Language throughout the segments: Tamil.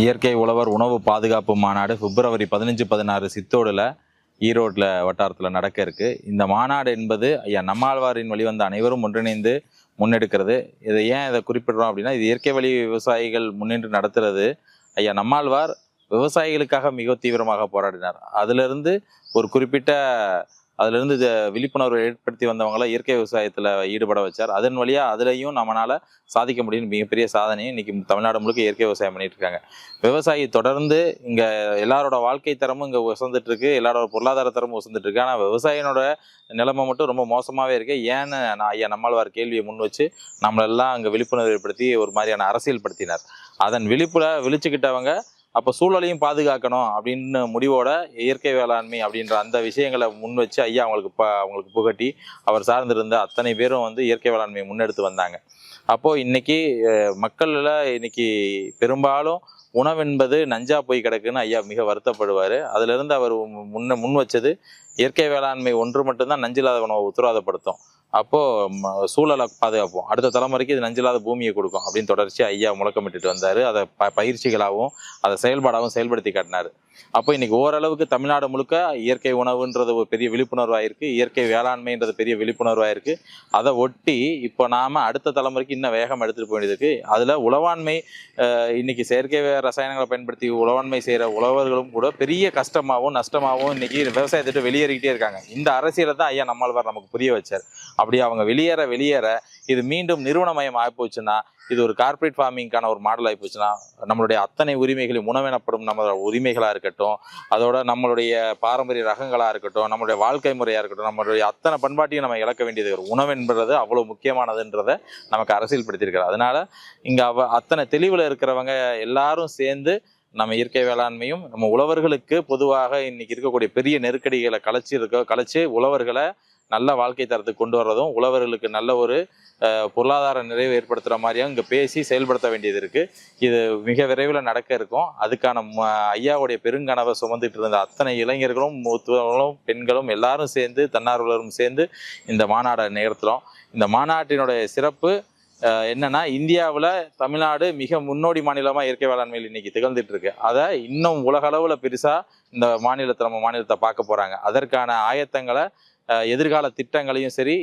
இயற்கை உழவர் உணவு பாதுகாப்பு மாநாடு பிப்ரவரி பதினஞ்சு பதினாறு சித்தோடில் ஈரோட்டில் வட்டாரத்தில் நடக்க இருக்கு. இந்த மாநாடு என்பது ஐயா நம்மாழ்வாரின் வழிவந்த அனைவரும் ஒன்றிணைந்து முன்னெடுக்கிறது. இதை ஏன் இதை குறிப்பிடுறோம் அப்படின்னா இது இயற்கை வழி விவசாயிகள் முன்னின்று நடத்துறது. ஐயா நம்மாழ்வார் விவசாயிகளுக்காக மிக தீவிரமாக போராடினார். அதிலிருந்து ஒரு குறிப்பிட்ட அதிலிருந்து விழிப்புணர்வு ஏற்படுத்தி வந்தவங்களாம் இயற்கை விவசாயத்தில் ஈடுபட வச்சார். அதன் வழியாக அதுலேயும் நம்மளால் சாதிக்க முடியும் மிகப்பெரிய சாதனையும் இன்றைக்கி தமிழ்நாடு முழுக்க இயற்கை விவசாயம் பண்ணிட்டு இருக்காங்க. விவசாயி தொடர்ந்து இங்கே எல்லாரோட வாழ்க்கை தரமும் இங்கே உசந்துட்டு இருக்கு. எல்லாரோட பொருளாதார தரமும் உசந்துட்டு இருக்கு. ஆனால் விவசாயினோட நிலைமை மட்டும் ரொம்ப மோசமாகவே இருக்குது ஏன்னு நான் ஐயா நம்மாழ்வார் கேள்வியை முன் வச்சு நம்மளெல்லாம் அங்கே விழிப்புணர்வு ஏற்படுத்தி ஒரு மாதிரியான அரசியல் படுத்தினார் அதன் விழிப்புல விழிச்சுக்கிட்டவங்க அப்போ சூழலையும் பாதுகாக்கணும் அப்படின்னு முடிவோட இயற்கை வேளாண்மை அப்படின்ற அந்த விஷயங்களை முன் வச்சு ஐயா அவங்களுக்கு ப அவங்களுக்கு புகட்டி அவர் சார்ந்திருந்த அத்தனை பேரும் வந்து இயற்கை வேளாண்மையை முன்னெடுத்து வந்தாங்க. அப்போது இன்னைக்கு மக்களில் இன்னைக்கு பெரும்பாலும் உணவென்பது நஞ்சா போய் கிடக்குன்னு ஐயா மிக வருத்தப்படுவார். அதிலிருந்து அவர் முன்ன முன் வச்சது இயற்கை வேளாண்மை ஒன்று மட்டும்தான் நஞ்சில்லாத உணவை உத்தரவாதப்படுத்தும். அப்போ சூழலை பாதுகாப்போம். அடுத்த தலைமுறைக்கு இது நஞ்சில்லாத பூமியை கொடுக்கும் அப்படின்னு தொடர்ச்சி ஐயா முழக்கமிட்டுட்டு வந்தார். அதை ப பயிற்சிகளாகவும் அதை செயல்பாடாகவும் செயல்படுத்தி காட்டினார். அப்போ இன்னைக்கு ஓரளவுக்கு தமிழ்நாடு முழுக்க இயற்கை உணவுன்றது ஒரு பெரிய விழிப்புணர்வாயிருக்கு இயற்கை வேளாண்மைன்றது பெரிய விழிப்புணர்வாயிருக்கு. அதை ஒட்டி இப்போ நாம அடுத்த தலைமுறைக்கு இன்னும் வேகம் எடுத்துட்டு போயிருக்கு அதில் உளவாண்மை அதுல உழவாண்மை அஹ், இன்னைக்கு செயற்கை ரசாயனங்களை பயன்படுத்தி உளவாண்மை செய்யற உழவர்களும் கூட பெரிய கஷ்டமாகவும் நஷ்டமாகவும் இன்னைக்கு விவசாயத்திட்டு வெளியேறிக்கிட்டே இருக்காங்க. இந்த அரசியலை தான் ஐயா நம்மாழ்வார் நமக்கு புரிய வச்சார். அப்படி அவங்க வெளியேற வெளியேற இது மீண்டும் நிறுவனமயம் ஆகிப்போச்சுன்னா இது ஒரு கார்ப்பரேட் ஃபார்மிங்கான ஒரு மாடல் ஆகிப்போச்சுன்னா நம்மளுடைய அத்தனை உரிமைகளையும் உணவெனப்படும் நம்மளோட உரிமைகளாக இருக்கட்டும் அதோட நம்மளுடைய பாரம்பரிய ரகங்களாக இருக்கட்டும் நம்மளுடைய வாழ்க்கை முறையாக இருக்கட்டும் நம்மளுடைய அத்தனை பண்பாட்டையும் நம்ம இழக்க வேண்டியது ஒரு உணவு என்பது அவ்வளோ முக்கியமானதுன்றதை நமக்கு அரசியல்படுத்தியிருக்கிறார். அதனால் இங்கே அவ அத்தனை தெளிவில் இருக்கிறவங்க எல்லாரும் சேர்ந்து நம்ம இயற்கை வேளாண்மையும் நம்ம உழவர்களுக்கு பொதுவாக இன்னைக்கு இருக்கக்கூடிய பெரிய நெருக்கடிகளை கலைச்சி இருக்க கலைச்சி உழவர்களை நல்ல வாழ்க்கை தரத்துக்கு கொண்டு வர்றதும் உழவர்களுக்கு நல்ல ஒரு பொருளாதார நிறைவு ஏற்படுத்துகிற மாதிரியும் இங்கே பேசி செயல்படுத்த வேண்டியது இருக்குது இது மிக விரைவில் நடக்க இருக்கும். அதுக்கான ம- ஐயாவுடைய பெருங்கனவை சுமந்துட்டு இருந்த அத்தனை இளைஞர்களும் மூத்தவர்களும் பெண்களும் எல்லாரும் சேர்ந்து தன்னார்வலரும் சேர்ந்து இந்த மாநாடை நிகழ்த்துறோம் இந்த மாநாட்டினுடைய சிறப்பு என்னன்னா இந்தியாவில் தமிழ்நாடு மிக முன்னோடி மாநிலமாக இயற்கை வேளாண்மையில் இன்னைக்கு திகழ்ந்துட்டு இருக்கு அதை இன்னும் உலக அளவில் பெருசாக இந்த மாநிலத்தை நம்ம மாநிலத்தை பார்க்க போகிறாங்க அதற்கான ஆயத்தங்களை எதிர்கால திட்டங்களையும் சரி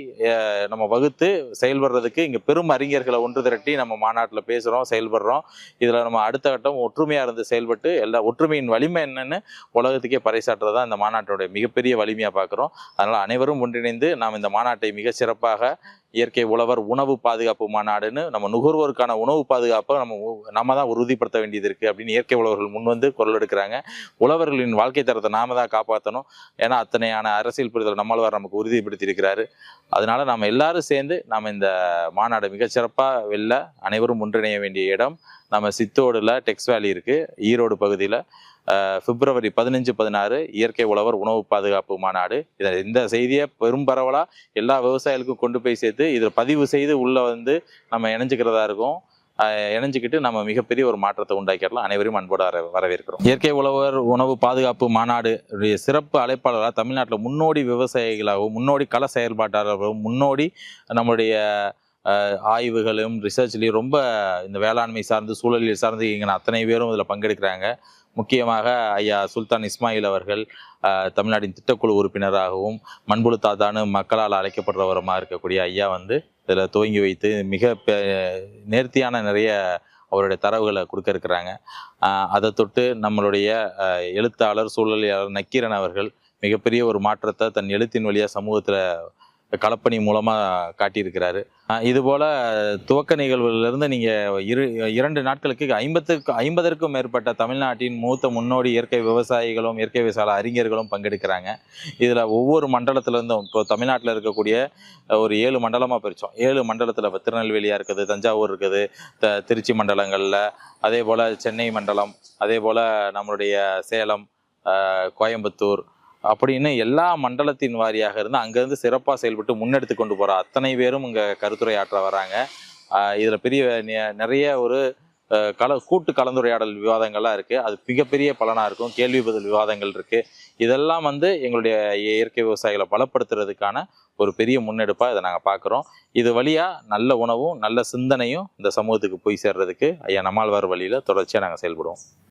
நம்ம வகுத்து செயல்படுறதுக்கு இங்கே பெரும் அறிஞர்களை ஒன்று திரட்டி நம்ம மாநாட்டில் பேசுகிறோம் செயல்படுறோம். இதில் நம்ம அடுத்த கட்டம் ஒற்றுமையாக இருந்து செயல்பட்டு எல்லா ஒற்றுமையின் வலிமை என்னன்னு உலகத்துக்கே பறைசாற்றுறது தான் இந்த மாநாட்டோடைய மிகப்பெரிய வலிமையாக பார்க்குறோம். அதனால் அனைவரும் ஒன்றிணைந்து நாம் இந்த மாநாட்டை மிக சிறப்பாக இயற்கை உழவர் உணவு பாதுகாப்பு மாநாடுன்னு நம்ம நுகர்வோருக்கான உணவு பாதுகாப்பை நம்ம நம்ம தான் உறுதிப்படுத்த வேண்டியது இருக்குது அப்படின்னு இயற்கை உழவர்கள் முன் வந்து குரல் எடுக்கிறாங்க. உழவர்களின் வாழ்க்கை தரத்தை நாம தான் காப்பாற்றணும் ஏன்னா அத்தனையான அரசியல் புரிதல் நம்மளவர் நமக்கு உறுதிப்படுத்தி இருக்கிறாரு அதனால நம்ம எல்லாரும் சேர்ந்து நம்ம இந்த மாநாடு மிகச்சிறப்பாக வெளில அனைவரும் ஒன்றிணைய வேண்டிய இடம் நம்ம சித்தோடில் டெக்ஸ் வேலி இருக்குது ஈரோடு பகுதியில் பிப்ரவரி பதினஞ்சு பதினாறு இயற்கை உழவர் உணவு பாதுகாப்பு மாநாடு. இதை இந்த செய்தியை பெரும் பரவலாக எல்லா விவசாயிகளுக்கும் கொண்டு போய் சேர்த்து இதில் பதிவு செய்து உள்ளே வந்து நம்ம இணைஞ்சுக்கிறதா இருக்கும். இணைஞ்சிக்கிட்டு இணைஞ்சுக்கிட்டு நம்ம மிகப்பெரிய ஒரு மாற்றத்தை உண்டாக்கிடலாம். அனைவரையும் அன்போடு வர வரவேற்கிறோம். இயற்கை உழவர் உணவு பாதுகாப்பு மாநாடு சிறப்பு அழைப்பாளராக தமிழ்நாட்டில் முன்னோடி விவசாயிகளாகவும் முன்னோடி கள செயல்பாட்டாளர்களும் முன்னோடி நம்முடைய ஆய்வுகளும் ரிசர்ச்லையும் ரொம்ப இந்த வேளாண்மை சார்ந்து சூழலியல் சார்ந்து இங்கே அத்தனை பேரும் இதில் பங்கெடுக்கிறாங்க. முக்கியமாக ஐயா சுல்தான் இஸ்மாயில் அவர்கள் தமிழ்நாட்டின் திட்டக்குழு உறுப்பினராகவும் மண்புழு தாத்தான்னு மக்களால் அழைக்கப்படுறவரமாக இருக்கக்கூடிய ஐயா வந்து இதில் துவங்கி வைத்து மிக பெ- நேர்த்தியான நிறைய அவருடைய தரவுகளை கொடுக்க இருக்கிறாங்க அதை தொட்டு நம்மளுடைய எழுத்தாளர் சூழலியாளர் நக்கீரன் அவர்கள் மிகப்பெரிய ஒரு மாற்றத்தை தன் எழுத்தின் வழியாக சமூகத்தில் களப்பணி மூலமாக காட்டியிருக்கிறாரு. இதுபோல் துவக்க நிகழ்வுகளிலிருந்து நீங்கள் இரு இரண்டு நாட்களுக்கு ஐம்பத்துக்கு ஐம்பதற்கும் மேற்பட்ட தமிழ்நாட்டின் மூத்த முன்னோடி இயற்கை விவசாயிகளும் இயற்கை விவசாய அறிஞர்களும் பங்கெடுக்கிறாங்க. இதில் ஒவ்வொரு மண்டலத்திலேருந்தும் இப்போ தமிழ்நாட்டில் இருக்கக்கூடிய ஒரு ஏழு மண்டலமாக பிரித்தோம் ஏழு மண்டலத்தில் இப்போ திருநெல்வேலியாக இருக்குது தஞ்சாவூர் இருக்குது த திருச்சி மண்டலங்களில் அதே போல் சென்னை மண்டலம் அதே போல் நம்மளுடைய சேலம் கோயம்புத்தூர் அப்படின்னு எல்லா மண்டலத்தின் வாரியாக இருந்து அங்கேருந்து சிறப்பாக செயல்பட்டு முன்னெடுத்து கொண்டு போகிற அத்தனை பேரும் இங்கே கருத்துரையாற்ற வராங்க. இதில் பெரிய நிறைய ஒரு கல கூட்டு கலந்துரையாடல் விவாதங்கள்லாம் இருக்குது அது மிகப்பெரிய பலனாக இருக்கும். கேள்வி பதில் விவாதங்கள் இருக்குது இதெல்லாம் வந்து எங்களுடைய இயற்கை விவசாயிகளை பலப்படுத்துறதுக்கான ஒரு பெரிய முன்னெடுப்பாக இதை நாங்கள் பார்க்குறோம் இது வழியாக நல்ல உணவும் நல்ல சிந்தனையும் இந்த சமூகத்துக்கு போய் சேர்றதுக்கு ஐயா நம்மாழ்வார் வழியில் தொடர்ச்சியாக நாங்கள் செயல்படுவோம்.